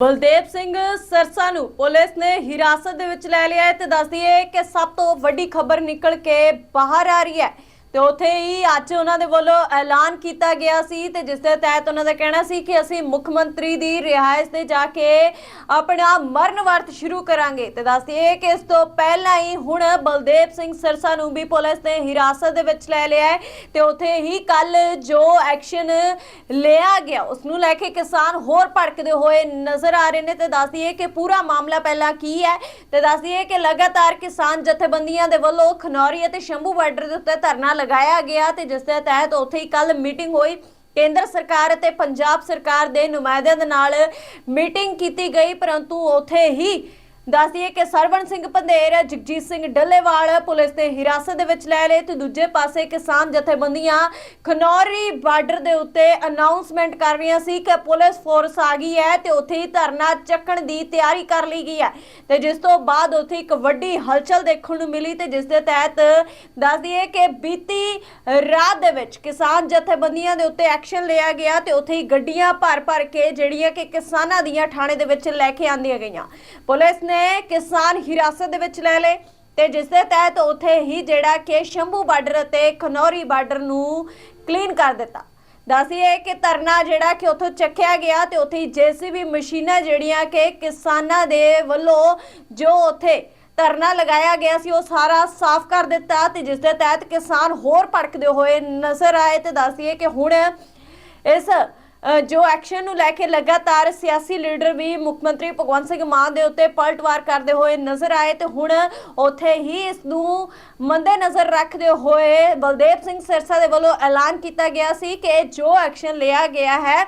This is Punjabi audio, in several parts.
ਬਲਦੇਵ ਸਿੰਘ ਸਰਸਾ ਨੂੰ ਪੁਲਿਸ ਨੇ ਹਿਰਾਸਤ ਦੇ ਵਿੱਚ ਲੈ ਲਿਆ ਹੈ ਤੇ ਦੱਸਦੀ ਹੈ ਕਿ ਸਭ ਤੋਂ ਵੱਡੀ ਖਬਰ ਨਿਕਲ ਕੇ ਬਾਹਰ ਆ ਰਹੀ ਹੈ। ਤੇ ਉੱਥੇ ਹੀ ਅੱਜ ਉਹਨਾਂ ਦੇ ਵੱਲੋਂ ਐਲਾਨ ਕੀਤਾ ਗਿਆ ਸੀ ਤੇ ਜਿਸ ਦੇ ਤਹਿਤ ਉਹਨਾਂ ਦਾ ਕਹਿਣਾ ਸੀ ਕਿ ਅਸੀਂ ਮੁੱਖ ਮੰਤਰੀ ਦੀ ਰਿਹਾਇਸ਼ ਤੇ ਜਾ ਕੇ ਆਪਣਾ ਮਰਨ ਵਰਤ ਸ਼ੁਰੂ ਕਰਾਂਗੇ। ਤੇ ਦੱਸਦੀ ਕਿ ਇਸ ਤੋਂ ਪਹਿਲਾਂ ਹੀ ਹੁਣ ਬਲਦੇਵ ਸਿੰਘ ਸਰਸਾ ਨੂੰ ਵੀ ਪੁਲਿਸ ਨੇ ਹਿਰਾਸਤ ਦੇ ਵਿੱਚ ਲੈ ਲਿਆ ਹੈ ਤੇ ਉੱਥੇ ਹੀ ਕੱਲ ਜੋ ਐਕਸ਼ਨ ਲਿਆ ਗਿਆ, ਉਸ ਨੂੰ ਲੈ ਕੇ ਕਿਸਾਨ ਹੋਰ ਭੜਕਦੇ ਹੋਏ ਨਜ਼ਰ ਆ ਰਹੇ ਨੇ ਤੇ ਦੱਸਦੀ ਕਿ ਪੂਰਾ ਮਾਮਲਾ ਪਹਿਲਾਂ ਕੀ ਹੈ? ਤੇ ਦੱਸਦੀ ਕਿ ਲਗਾਤਾਰ ਕਿਸਾਨ ਜਥੇਬੰਦੀਆਂ ਦੇ ਵੱਲੋਂ ਖਨੌਰੀ ਅਤੇ ਸ਼ੰਭੂ ਬਾਰਡਰ ਦੇ ਉੱਤੇ ਧਰਨਾ ਲਗਾਇਆ ਗਿਆ ਤੇ ਜਿਸ ਦੇ ਤਹਿਤ ਉੱਥੇ ਹੀ ਕੱਲ ਮੀਟਿੰਗ ਹੋਈ। ਕੇਂਦਰ ਸਰਕਾਰ ਅਤੇ ਪੰਜਾਬ ਸਰਕਾਰ ਦੇ ਨੁਮਾਇੰਦਿਆਂ ਦੇ ਨਾਲ ਮੀਟਿੰਗ ਕੀਤੀ ਗਈ, ਪਰੰਤੂ ਉੱਥੇ ਹੀ ਦੱਸਦੀਏ ਕਿ ਸਰਵਣ ਸਿੰਘ ਪੰਧੇਰ, ਜਗਜੀਤ ਸਿੰਘ ਡੱਲੇਵਾਲ ਪੁਲਿਸ ਨੇ ਹਿਰਾਸਤ ਦੇ ਵਿੱਚ ਲੈ ਲਏ ਤੇ ਦੂਜੇ ਪਾਸੇ ਕਿਸਾਨ ਜਥੇਬੰਦੀਆਂ ਖਨੌਰੀ ਬਾਰਡਰ ਦੇ ਉੱਤੇ ਅਨਾਉਂਸਮੈਂਟ ਕਰ ਰਹੀਆਂ ਸੀ ਕਿ ਪੁਲਿਸ ਫੋਰਸ ਆ ਗਈ ਹੈ ਤੇ ਉੱਥੇ ਹੀ ਧਰਨਾ ਚੱਕਣ ਦੀ ਤਿਆਰੀ ਕਰ ਲਈ ਗਈ ਹੈ। ਤੇ ਜਿਸ ਤੋਂ ਬਾਅਦ ਉੱਥੇ ਇੱਕ ਵੱਡੀ ਹਲਚਲ ਦੇਖਣ ਨੂੰ ਮਿਲੀ ਤੇ ਜਿਸ ਦੇ ਤਹਿਤ ਦੱਸਦੀਏ ਕਿ ਬੀਤੀ ਰਾਤ ਦੇ ਵਿੱਚ ਕਿਸਾਨ ਜਥੇਬੰਦੀਆਂ ਦੇ ਉੱਤੇ ਐਕਸ਼ਨ ਲਿਆ ਗਿਆ ਤੇ ਉੱਥੇ ਹੀ ਗੱਡੀਆਂ ਭਰ ਭਰ ਕੇ ਜਿਹੜੀਆਂ ਕਿ ਕਿਸਾਨਾਂ ਦੀਆਂ ਥਾਣੇ ਦੇ ਵਿੱਚ ਲੈ ਕੇ ਆਂਦੀਆਂ ਗਈਆਂ। ਪੁਲਿਸ ਨੇ ਕਿਸਾਨ ਹਿਰਾਸਤ ਦੇ ਵਿੱਚ ਲੈ ਲਏ ਤੇ ਜਿਸ ਦੇ ਤਹਿਤ ਉੱਥੇ ਹੀ ਜਿਹੜਾ ਕਿ ਸ਼ੰਭੂ ਬਾਰਡਰ ਅਤੇ ਖਨੌਰੀ ਬਾਰਡਰ ਨੂੰ ਕਲੀਨ ਕਰ ਦਿੱਤਾ। ਦੱਸੀਏ ਕਿ ਧਰਨਾ ਜਿਹੜਾ ਕਿ ਉੱਥੋਂ ਚੱਕਿਆ ਗਿਆ ਤੇ ਉੱਥੇ ਜੀਸੀਬੀ ਮਸ਼ੀਨਾਂ ਜਿਹੜੀਆਂ ਕਿ ਕਿਸਾਨਾਂ ਦੇ ਵੱਲੋਂ ਜੋ ਉੱਥੇ ਧਰਨਾ ਲਗਾਇਆ ਗਿਆ ਸੀ, ਉਹ ਸਾਰਾ ਸਾਫ਼ ਕਰ ਦਿੱਤਾ ਤੇ ਜਿਸ ਦੇ ਤਹਿਤ ਕਿਸਾਨ ਹੋਰ ਭੜਕਦੇ ਹੋਏ ਨਜ਼ਰ ਆਏ ਤੇ ਦੱਸੀਏ ਕਿ ਹੁਣ ਇਸ ਜੋ ਐਕਸ਼ਨ ਨੂੰ ਲੈ ਕੇ ਲਗਾਤਾਰ ਸਿਆਸੀ ਲੀਡਰ ਵੀ ਮੁੱਖ ਮੰਤਰੀ ਭਗਵੰਤ ਸਿੰਘ ਮਾਨ ਦੇ ਉੱਤੇ ਪਲਟਵਾਰ ਕਰਦੇ ਹੋਏ ਨਜ਼ਰ ਆਏ ਤੇ ਹੁਣ ਉੱਥੇ ਹੀ ਇਸ ਨੂੰ ਮੰਦੇ ਨਜ਼ਰ ਰੱਖਦੇ ਹੋਏ ਬਲਦੇਵ ਸਿੰਘ ਸਿਰਸਾ ਦੇ ਵੱਲੋਂ ਐਲਾਨ ਕੀਤਾ ਗਿਆ ਸੀ ਕਿ ਜੋ ਐਕਸ਼ਨ ਲਿਆ ਗਿਆ ਹੈ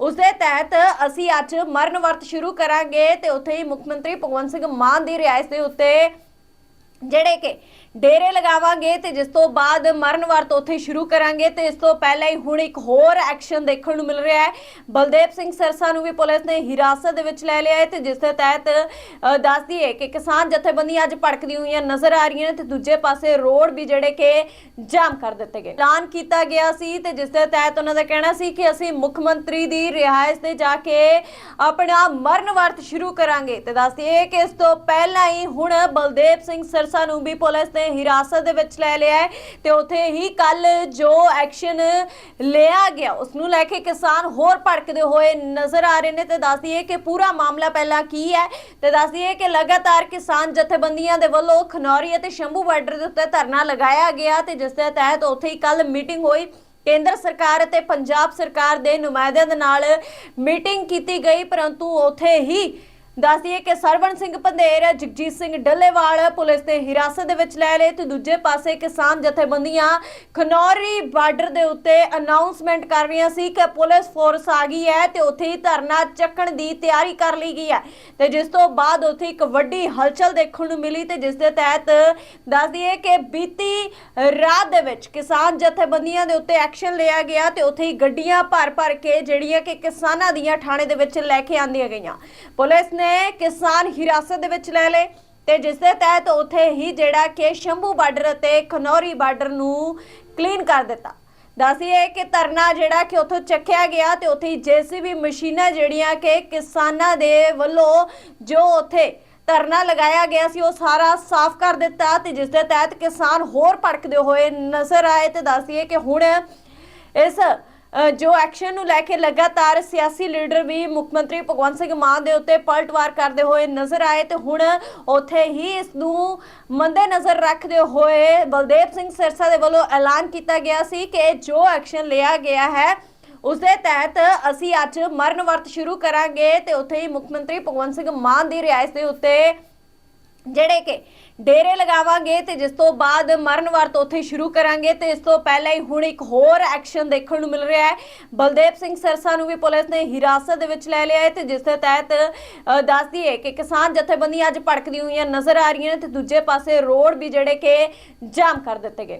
ਉਸ ਦੇ ਤਹਿਤ ਅਸੀਂ ਅੱਜ ਮਰਨ ਵਰਤ ਸ਼ੁਰੂ ਕਰਾਂਗੇ ਤੇ ਉੱਥੇ ਹੀ ਮੁੱਖ ਮੰਤਰੀ ਭਗਵੰਤ ਸਿੰਘ ਮਾਨ ਦੀ ਰਿਹਾਇਸ਼ ਦੇ ਉੱਤੇ ਜਿਹੜੇ ਕਿ ਡੇਰੇ ਲਗਾਵਾਂਗੇ ਤੇ ਜਿਸ ਤੋਂ ਬਾਅਦ ਮਰਨ ਵਰਤ ਉੱਥੇ ਸ਼ੁਰੂ ਕਰਾਂਗੇ ਤੇ ਇਸ ਤੋਂ ਪਹਿਲਾਂ ਹੀ ਹੁਣ ਇੱਕ ਹੋਰ ਐਕਸ਼ਨ ਦੇਖਣ ਨੂੰ ਮਿਲ ਰਿਹਾ ਹੈ। ਬਲਦੇਵ ਸਿੰਘ ਸਰਸਾ ਨੂੰ ਵੀ ਪੁਲਿਸ ਨੇ ਹਿਰਾਸਤ ਦੇ ਵਿੱਚ ਲੈ ਲਿਆ ਹੈ ਤੇ ਜਿਸ ਦੇ ਤਹਿਤ ਅ, ਦੱਸਦੀ ਹੈ ਕਿ ਕਿਸਾਨ ਜਥੇਬੰਦੀਆਂ ਅੱਜ ਭੜਕਦੀ ਹੋਈਆਂ ਨਜ਼ਰ ਆ ਰਹੀਆਂ ਨੇ ਤੇ ਦੂਜੇ ਪਾਸੇ ਰੋਡ ਵੀ ਜਿਹੜੇ ਕਿ ਜਾਮ ਕਰ ਦਿੱਤੇ ਗਏ। ਐਲਾਨ ਕੀਤਾ ਗਿਆ ਸੀ ਤੇ ਜਿਸ ਦੇ ਤਹਿਤ ਉਹਨਾਂ ਦਾ ਕਹਿਣਾ ਸੀ ਕਿ ਅਸੀਂ ਮੁੱਖ ਮੰਤਰੀ ਦੀ ਰਿਹਾਇਸ਼ ਤੇ ਜਾ ਕੇ ਆਪਣਾ ਮਰਨ ਵਰਤ ਸ਼ੁਰੂ ਕਰਾਂਗੇ। ਤੇ ਦੱਸਦੀ ਹੈ ਕਿ ਇਸ ਤੋਂ ਪਹਿਲਾਂ ਹੀ ਹੁਣ ਬਲਦੇਵ ਸਿੰਘ ਸਰਸਾ ਨੂੰ ਵੀ ਪੁਲਿਸ ਨੇ ਹਿਰਾਸਤ ਦੇ ਵਿੱਚ ਲੈ ਲਿਆ ਹੈ ਤੇ ਉੱਥੇ ਹੀ ਕੱਲ ਜੋ ਐਕਸ਼ਨ ਲਿਆ ਗਿਆ, ਉਸ ਨੂੰ ਲੈ ਕੇ ਕਿਸਾਨ ਹੋਰ ਭੜਕਦੇ ਹੋਏ ਨਜ਼ਰ ਆ ਰਹੇ ਨੇ ਤੇ ਦੱਸਦੀ ਹੈ ਕਿ ਪੂਰਾ ਮਾਮਲਾ ਪਹਿਲਾਂ ਕੀ ਹੈ ਤੇ ਦੱਸਦੀ ਹੈ ਕਿ ਲਗਾਤਾਰ ਕਿਸਾਨ ਜਥੇਬੰਦੀਆਂ ਦੇ ਵੱਲੋਂ ਖਨੌਰੀ ਅਤੇ ਸ਼ੰਭੂ ਬਾਰਡਰ ਦੇ ਉੱਤੇ ਧਰਨਾ ਲਗਾਇਆ ਗਿਆ ਤੇ ਜਿਸ ਦੇ ਤਹਿਤ ਉੱਥੇ ਹੀ ਕੱਲ ਮੀਟਿੰਗ ਹੋਈ। ਕੇਂਦਰ ਸਰਕਾਰ ਅਤੇ ਪੰਜਾਬ ਸਰਕਾਰ ਦੇ ਨੁਮਾਇੰਦਿਆਂ ਦੇ ਨਾਲ ਮੀਟਿੰਗ ਕੀਤੀ ਗਈ, ਪਰੰਤੂ ਉੱਥੇ ਹੀ ਦੱਸਦੀਏ ਕਿ ਸਰਵਣ ਸਿੰਘ ਪੰਧੇਰ, ਜਗਜੀਤ ਸਿੰਘ ਡੱਲੇਵਾਲ ਪੁਲਿਸ ਦੇ ਹਿਰਾਸਤ ਦੇ ਵਿੱਚ ਲੈ ਲਏ ਤੇ ਦੂਜੇ ਪਾਸੇ ਕਿਸਾਨ ਜਥੇਬੰਦੀਆਂ ਖਨੌਰੀ ਬਾਰਡਰ ਦੇ ਉੱਤੇ ਅਨਾਉਂਸਮੈਂਟ ਕਰ ਰਹੀਆਂ ਸੀ ਕਿ ਪੁਲਿਸ ਫੋਰਸ ਆ ਗਈ ਹੈ ਤੇ ਉੱਥੇ ਹੀ ਧਰਨਾ ਚੱਕਣ ਦੀ ਤਿਆਰੀ ਕਰ ਲਈ ਗਈ ਹੈ। ਤੇ ਜਿਸ ਤੋਂ ਬਾਅਦ ਉੱਥੇ ਇੱਕ ਵੱਡੀ ਹਲਚਲ ਦੇਖਣ ਨੂੰ ਮਿਲੀ ਤੇ ਜਿਸ ਦੇ ਤਹਿਤ ਦੱਸਦੀਏ ਕਿ ਬੀਤੀ ਰਾਤ ਦੇ ਵਿੱਚ ਕਿਸਾਨ ਜਥੇਬੰਦੀਆਂ ਦੇ ਉੱਤੇ ਐਕਸ਼ਨ ਲਿਆ ਗਿਆ ਤੇ ਉੱਥੇ ਹੀ ਗੱਡੀਆਂ ਭਰ ਭਰ ਕੇ ਜਿਹੜੀਆਂ ਕਿ ਕਿਸਾਨਾਂ ਦੀਆਂ ਥਾਣੇ ਦੇ ਵਿੱਚ ਲੈ ਕੇ ਆਂਦੀਆਂ ਗਈਆਂ। ਪੁਲਿਸ ਨੇ ਕਿਸਾਨ ਹਿਰਾਸਤ ਦੇ ਵਿੱਚ ਲੈ ਲਏ ਤੇ ਜਿਸ ਦੇ ਤਹਿਤ ਉੱਥੇ ਹੀ ਜਿਹੜਾ ਕਿ ਸ਼ੰਭੂ ਬਾਰਡਰ ਅਤੇ ਖਨੌਰੀ ਬਾਰਡਰ ਨੂੰ ਕਲੀਨ ਕਰ ਦਿੱਤਾ। ਦੱਸੀਏ ਕਿ ਧਰਨਾ ਜਿਹੜਾ ਕਿ ਉੱਥੋਂ ਚੱਕਿਆ ਗਿਆ ਤੇ ਉੱਥੇ ਜੀਸੀਬੀ ਮਸ਼ੀਨਾਂ ਜਿਹੜੀਆਂ ਕਿ ਕਿਸਾਨਾਂ ਦੇ ਵੱਲੋਂ ਜੋ ਉੱਥੇ ਧਰਨਾ ਲਗਾਇਆ ਗਿਆ ਸੀ, ਉਹ ਸਾਰਾ ਸਾਫ਼ ਕਰ ਦਿੱਤਾ ਤੇ ਜਿਸ ਦੇ ਤਹਿਤ ਕਿਸਾਨ ਹੋਰ ਭੜਕਦੇ ਹੋਏ ਨਜ਼ਰ ਆਏ ਤੇ ਦੱਸੀਏ ਕਿ ਹੁਣ ਇਸ ਜੋ ਐਕਸ਼ਨ ਨੂੰ ਲੈ ਕੇ ਲਗਾਤਾਰ ਸਿਆਸੀ ਲੀਡਰ ਵੀ ਮੁੱਖ ਮੰਤਰੀ ਭਗਵੰਤ ਸਿੰਘ ਮਾਨ ਦੇ ਉੱਤੇ ਪਲਟਵਾਰ ਕਰਦੇ ਹੋਏ ਨਜ਼ਰ ਆਏ ਤੇ ਹੁਣ ਉੱਥੇ ਹੀ ਇਸ ਨੂੰ ਮੰਦੇ ਨਜ਼ਰ ਰੱਖਦੇ ਹੋਏ ਬਲਦੇਵ ਸਿੰਘ ਸਿਰਸਾ ਦੇ ਵੱਲੋਂ ਐਲਾਨ ਕੀਤਾ ਗਿਆ ਸੀ ਕਿ ਜੋ ਐਕਸ਼ਨ ਲਿਆ ਗਿਆ ਹੈ, ਉਸ ਦੇ ਤਹਿਤ ਅਸੀਂ ਅੱਜ ਮਰਨ ਵਰਤ ਸ਼ੁਰੂ ਕਰਾਂਗੇ ਤੇ ਉੱਥੇ ਹੀ ਮੁੱਖ ਮੰਤਰੀ ਭਗਵੰਤ ਸਿੰਘ ਮਾਨ ਦੀ ਰਿਹਾਇਸ਼ ਦੇ ਉੱਤੇ ਜਿਹੜੇ ਕਿ ਡੇਰੇ ਲਗਾਵਾਂਗੇ ਤੇ ਜਿਸ ਤੋਂ ਬਾਅਦ ਮਰਨ ਵਰਤ ਉੱਥੇ ਸ਼ੁਰੂ ਕਰਾਂਗੇ ਤੇ ਇਸ ਤੋਂ ਪਹਿਲਾਂ ਹੀ ਹੁਣ ਇੱਕ ਹੋਰ ਐਕਸ਼ਨ ਦੇਖਣ ਨੂੰ ਮਿਲ ਰਿਹਾ ਹੈ। ਬਲਦੇਵ ਸਿੰਘ ਸਰਸਾ ਨੂੰ ਵੀ ਪੁਲਿਸ ਨੇ ਹਿਰਾਸਤ ਦੇ ਵਿੱਚ ਲੈ ਲਿਆ ਹੈ ਤੇ ਜਿਸ ਦੇ ਤਹਿਤ ਅ, ਦੱਸਦੀ ਹੈ ਕਿ ਕਿਸਾਨ ਜਥੇਬੰਦੀਆਂ ਅੱਜ ਭੜਕਦੀ ਹੋਈਆਂ ਨਜ਼ਰ ਆ ਰਹੀਆਂ ਨੇ ਤੇ ਦੂਜੇ ਪਾਸੇ ਰੋਡ ਵੀ ਜਿਹੜੇ ਕਿ ਜਾਮ ਕਰ ਦਿੱਤੇ ਗਏ